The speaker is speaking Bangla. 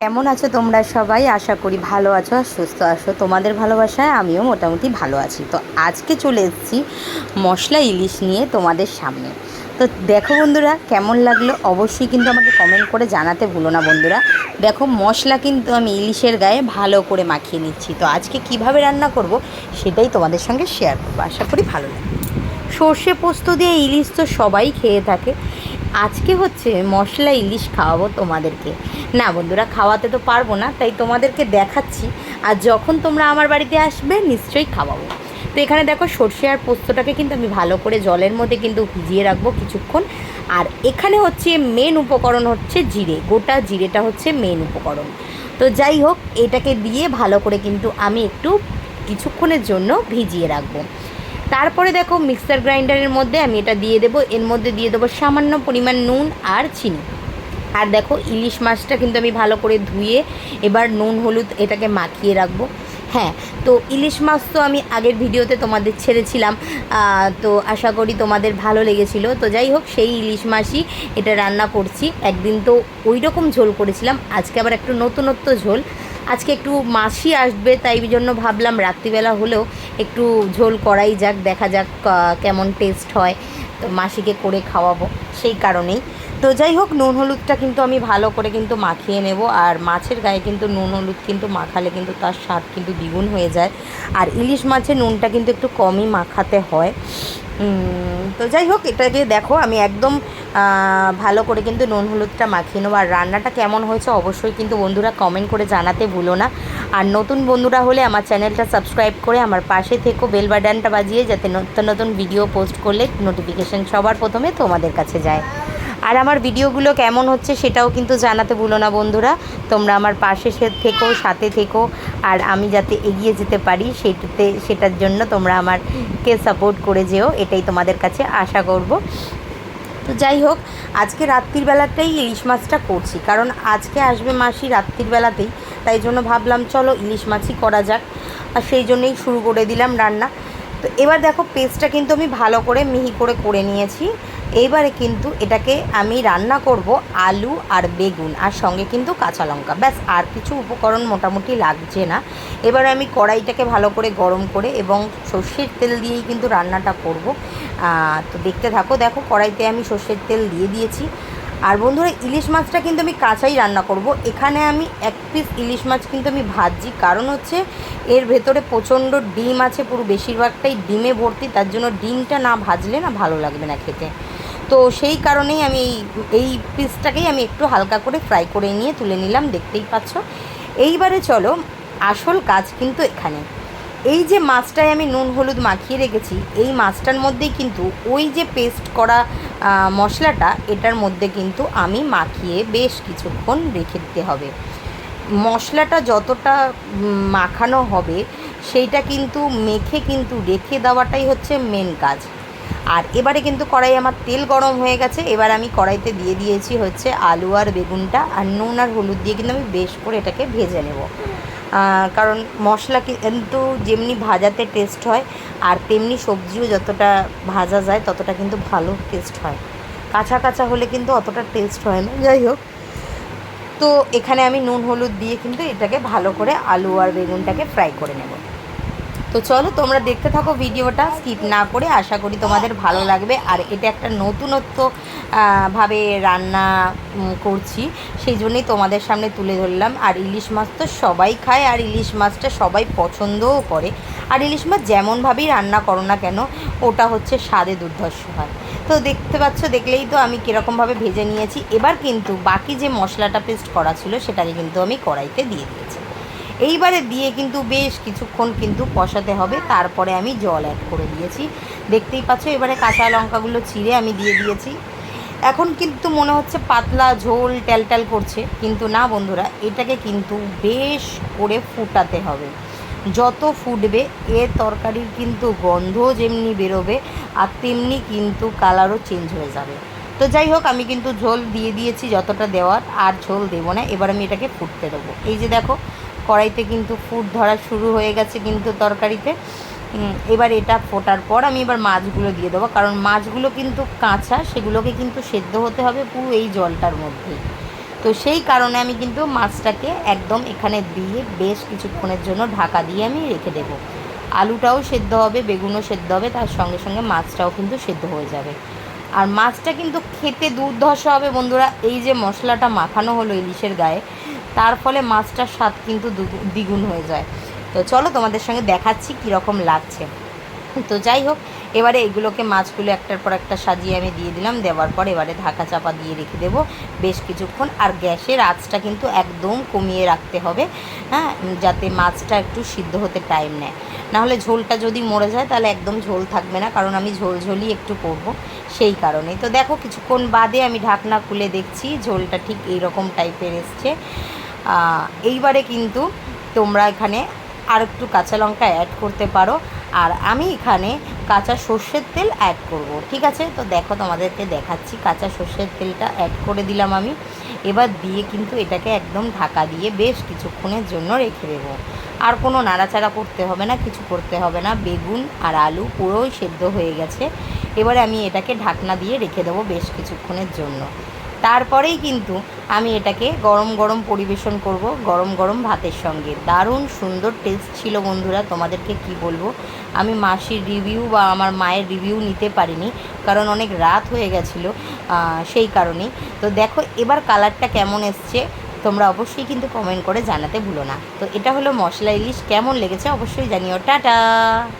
কেমন আছো তোমরা সবাই? আশা করি ভালো আছো আর সুস্থ আছো। তোমাদের ভালোবাসায় আমিও মোটামুটি ভালো আছি। তো আজকে চলে এসেছি মশলা ইলিশ নিয়ে তোমাদের সামনে। তো দেখো বন্ধুরা, কেমন লাগল? অবশ্যই কিন্তু আমাকে কমেন্ট করে জানাতে ভুলো না বন্ধুরা। দেখো, মশলা কিন্তু আমি ইলিশের গায়ে ভালো করে মাখিয়ে নিচ্ছি। তো আজকে কীভাবে রান্না করব সেটাই তোমাদের সঙ্গে শেয়ার করব। আশা করি ভালো লাগে সর্ষে পোস্ত দিয়ে ইলিশ তো সবাই খেয়ে থাকে। আজকে হচ্ছে মশলা ইলিশ খাওয়াবো তোমাদেরকে। না বন্ধুরা, খাওয়াতে তো পারব না, তাই তোমাদেরকে দেখাচ্ছি। আর যখন তোমরা আমার বাড়িতে আসবে, নিশ্চয়ই খাওয়াবো। তো এখানে দেখো, সর্ষে আর পোস্তটাকে কিন্তু আমি ভালো করে জলের মধ্যে কিন্তু ভিজিয়ে রাখব কিছুক্ষণ। আর এখানে হচ্ছে মেন উপকরণ হচ্ছে জিরে, গোটা জিরেটা হচ্ছে মেন উপকরণ। তো যাই হোক, এটাকে দিয়ে ভালো করে কিন্তু আমি একটু কিছুক্ষণের জন্য ভিজিয়ে রাখব। তারপরে দেখো মিক্সার গ্রাইন্ডারের মধ্যে আমি এটা দিয়ে দেবো। এর মধ্যে দিয়ে দেবো সামান্য পরিমাণ নুন আর চিনি। আর দেখো ইলিশ মাছটা কিন্তু আমি ভালো করে ধুয়ে এবার নুন, হলুদ এটাকে মাখিয়ে রাখব। হ্যাঁ তো ইলিশ মাছ তো আমি আগের ভিডিওতে তোমাদের ছেড়েছিলাম। তো আশা করি তোমাদের ভালো লেগেছিল। তো যাই হোক, সেই ইলিশ মাছই এটা রান্না করছি। একদিন তো ওই রকম ঝোল করেছিলাম। আজকে আবার একটু নতুনত্ব ঝোল। আজকে একটু মাসি আসবে, তাই জন্য ভাবলাম রাত্রিবেলা হলেও একটু ঝোল করাই যাক, দেখা যাক কেমন টেস্ট হয়। তো মাসিকে করে খাওয়াবো, সেই কারণেই। তো যাই হোক, নুন হলুদটা কিন্তু আমি ভালো করে কিন্তু মাখিয়ে নেব। আর মাছের গায়ে কিন্তু নুন হলুদ কিন্তু মাখালে কিন্তু তার স্বাদ কিন্তু দ্বিগুণ হয়ে যায়। আর ইলিশ মাছের নুনটা কিন্তু একটু কমই মাখাতে হয়। তো যাই হোক, এটাকে দেখো, আমি একদম ভালো করে কিন্তু নুন হলুদটা মাখিয়ে নেব। আর রান্নাটা কেমন হয়েছে অবশ্যই কিন্তু বন্ধুরা কমেন্ট করে জানাতে ভুলো না। আর নতুন বন্ধুরা হলে আমার চ্যানেলটা সাবস্ক্রাইব করে আমার পাশে থেকো বেল বাটনটা বাজিয়ে, যাতে নতুন নতুন ভিডিও পোস্ট করলে নোটিফিকেশান সবার প্রথমে তোমাদের কাছে যায়। আর আমার ভিডিওগুলো কেমন হচ্ছে সেটাও কিন্তু জানাতে ভুলো না বন্ধুরা। তোমরা আমার পাশে থেকো, সাথে থেকো, আর আমি যাতে এগিয়ে যেতে পারি সেটাতে সেটার জন্য তোমরা আমারকে সাপোর্ট করে যেও, এটাই তোমাদের কাছে আশা করব। তো যাই হোক, আজকে রাত্রির বেলাতেই ইলিশ মাছটা করছি, কারণ আজকে আসবে মাসি রাত্রির বেলাতেই, তাই জন্য ভাবলাম চলো ইলিশ মাছই করা যাক, আর সেই জন্যই শুরু করে দিলাম রান্না। তো এবার দেখো পেস্টটা কিন্তু আমি ভালো করে মিহি করে করে নিয়েছি। এইবারে কিন্তু এটাকে আমি রান্না করব আলু আর বেগুন আর সঙ্গে কিন্তু কাঁচা লঙ্কা। ব্যাস, আর কিছু উপকরণ মোটামুটি লাগছে না। এবারে আমি কড়াইটাকে ভালো করে গরম করে এবং সর্ষের তেল দিয়েই কিন্তু রান্নাটা করব। তো দেখতে থাকো, দেখো কড়াইতে আমি সর্ষের তেল দিয়ে দিয়েছি। আর বন্ধুরা, ইলিশ মাছটা কিন্তু আমি কাঁচাই রান্না করব। এখানে আমি এক পিস ইলিশ মাছ কিন্তু আমি ভাজছি। কারণ হচ্ছে এর ভেতরে প্রচণ্ড ডিম আছে, পুরো বেশিরভাগটাই ডিমে ভর্তি। তার জন্য ডিমটা না ভাজলে না ভালো লাগবে না খেতে। তো সেই কারণেই আমি এই এই পিসটাকেই আমি একটু হালকা করে ফ্রাই করে নিয়ে তুলে নিলাম, দেখতেই পাচ্ছ। এইবারে চলো, আসল কাজ কিন্তু এখানে। এই যে মাছটায় আমি নুন হলুদ মাখিয়ে রেখেছি, এই মাছটার মধ্যেই কিন্তু ওই যে পেস্ট করা মশলাটা, এটার মধ্যে কিন্তু আমি মাখিয়ে বেশ কিছুক্ষণ রেখে দিতে হবে। মশলাটা যতটা মাখানো হবে, সেইটা কিন্তু মেখে কিন্তু রেখে দেওয়াটাই হচ্ছে মেন কাজ। আর এবারে কিন্তু কড়াই আমার তেল গরম হয়ে গেছে, এবার আমি কড়াইতে দিয়ে দিয়েছি হচ্ছে আলু আর বেগুনটা আর নুন আর হলুদ দিয়ে কিন্তু আমি বেশ করে এটাকে ভেজে নেব। কারণ মশলা কিন্তু যেমনি ভাজাতে টেস্ট হয় আর তেমনি সবজিও যতটা ভাজা যায় ততটা কিন্তু ভালো টেস্ট হয়। কাঁচা কাঁচা হলে কিন্তু অতটা টেস্ট হয় না, যাই হোক। তো এখানে আমি নুন হলুদ দিয়ে কিন্তু এটাকে ভালো করে আলু আর বেগুনটাকে ফ্রাই করে নেব। তো চলো তোমরা দেখতে থাকো ভিডিওটা স্কিপ না করে আশা করি তোমাদের ভালো লাগবে। আর এটা একটা নতুনত্ব ভাবে রান্না করছি, সেই জন্যই তোমাদের সামনে তুলে ধরলাম। আর ইলিশ মাছ তো সবাই খায়, আর ইলিশ মাছটা সবাই পছন্দও করে। আর ইলিশ মাছ যেমনভাবেই রান্না করো না কেন, ওটা হচ্ছে স্বাদে দুর্ধর্ষ হয়। তো দেখতে পাচ্ছ, দেখলেই তো আমি কীরকমভাবে ভেজে নিয়েছি। এবার কিন্তু বাকি যে মশলাটা পেস্ট করা ছিল, সেটাকে কিন্তু আমি কড়াইতে দিয়ে দিয়েছি। এইবারে দিয়ে কিন্তু বেশ কিছুক্ষণ কিন্তু কষাতে হবে, তারপরে আমি জল অ্যাড করে দিয়েছি। দেখতেই পাচ্ছ, এবারে কাঁচা লঙ্কাগুলো চিড়ে আমি দিয়ে দিয়েছি। এখন কিন্তু মনে হচ্ছে পাতলা ঝোল ট্যালট্যাল করছে, কিন্তু না বন্ধুরা, এটাকে কিন্তু বেশ করে ফুটাতে হবে। যত ফুটবে, এ তরকারির কিন্তু গন্ধ যেমনি বেরোবে, আর তেমনি কিন্তু কালারও চেঞ্জ হয়ে যাবে। তো যাই হোক, আমি কিন্তু ঝোল দিয়ে দিয়েছি যতটা দেওয়ার, আর ঝোল দেবো না, এবার আমি এটাকে ফুটতে দেবো। এই যে দেখো কড়াইতে কিন্তু ফুট ধরা শুরু হয়ে গেছে কিন্তু তরকারিতে। এবার এটা ফোটার পর আমি এবার মাছগুলো দিয়ে দেবো, কারণ মাছগুলো কিন্তু কাঁচা, সেগুলোকে কিন্তু সেদ্ধ হতে হবে পুরো এই জলটার মধ্যেই তো তো সেই কারণে আমি কিন্তু মাছটাকে একদম এখানে দিয়ে বেশ কিছুক্ষণের জন্য ঢাকা দিয়ে আমি রেখে দেবো। আলুটাও সেদ্ধ হবে, বেগুনও সেদ্ধ হবে, তার সঙ্গে সঙ্গে মাছটাও কিন্তু সেদ্ধ হয়ে যাবে। আর মাছটা কিন্তু খেতে দুর্ধর্ষ হবে বন্ধুরা, এই যে মশলাটা মাখানো হলো ইলিশের গায়ে তার ফলে মাছটার স্বাদ কিন্তু দ্বিগুণ হয়ে যায়। তো চলো তোমাদের সঙ্গে দেখাচ্ছি কীরকম লাগছে। তো যাই হোক, এবারে এগুলোকে মাছগুলো একটার পর একটা সাজিয়ে আমি দিয়ে দিলাম। দেওয়ার পর এবারে ঢাকা চাপা দিয়ে রেখে দেবো। বেশ কিছুক্ষণ। আর গ্যাসের আঁচটা কিন্তু একদম কমিয়ে রাখতে হবে হ্যাঁ যাতে মাছটা একটু সিদ্ধ হতে টাইম নেয়। নাহলে ঝোলটা যদি মরে যায়, তাহলে একদম ঝোল থাকবে না, কারণ আমি ঝোল ঝোলই একটু করব সেই কারণে তো দেখো, কিছুক্ষণ বাদে আমি ঢাকনা খুলে দেখছি, ঝোলটা ঠিক এইরকম টাইপের এসছে। এইবারে কিন্তু তোমরা এখানে আর একটু কাঁচা লঙ্কা অ্যাড করতে পারো, আর আমি এখানে কাঁচা সর্ষের তেল অ্যাড করব, ঠিক আছে? তো দেখো তোমাদেরকে দেখাচ্ছি, কাঁচা সর্ষের তেলটা অ্যাড করে দিলাম আমি। এবার দিয়ে কিন্তু এটাকে একদম ঢাকা দিয়ে বেশ কিছুক্ষণের জন্য রেখে দেবো। আর কোনো নাড়াচাড়া করতে হবে না, কিছু করতে হবে না। বেগুন আর আলু পুরোই সেদ্ধ হয়ে গেছে। এবারে আমি এটাকে ঢাকনা দিয়ে রেখে দেবো বেশ কিছুক্ষণের জন্য। তারপরেই কিন্তু আমি এটাকে গরম গরম পরিবেশন করব, গরম গরম ভাতের সঙ্গে। দারুণ সুন্দর টেস্ট ছিল বন্ধুরা, তোমাদেরকে কি বলব? আমি মাসির রিভিউ বা আমার মায়ের রিভিউ নিতে পারিনি, কারণ অনেক রাত হয়ে গেছিল সেই কারণেই। তো দেখো, এবার কালারটা কেমন এসছে, তোমরা অবশ্যই কিন্তু কমেন্ট করে জানাতে ভুলো না। তো এটা হলো মশলা ইলিশ, কেমন লেগেছে অবশ্যই জানিও। টাটা!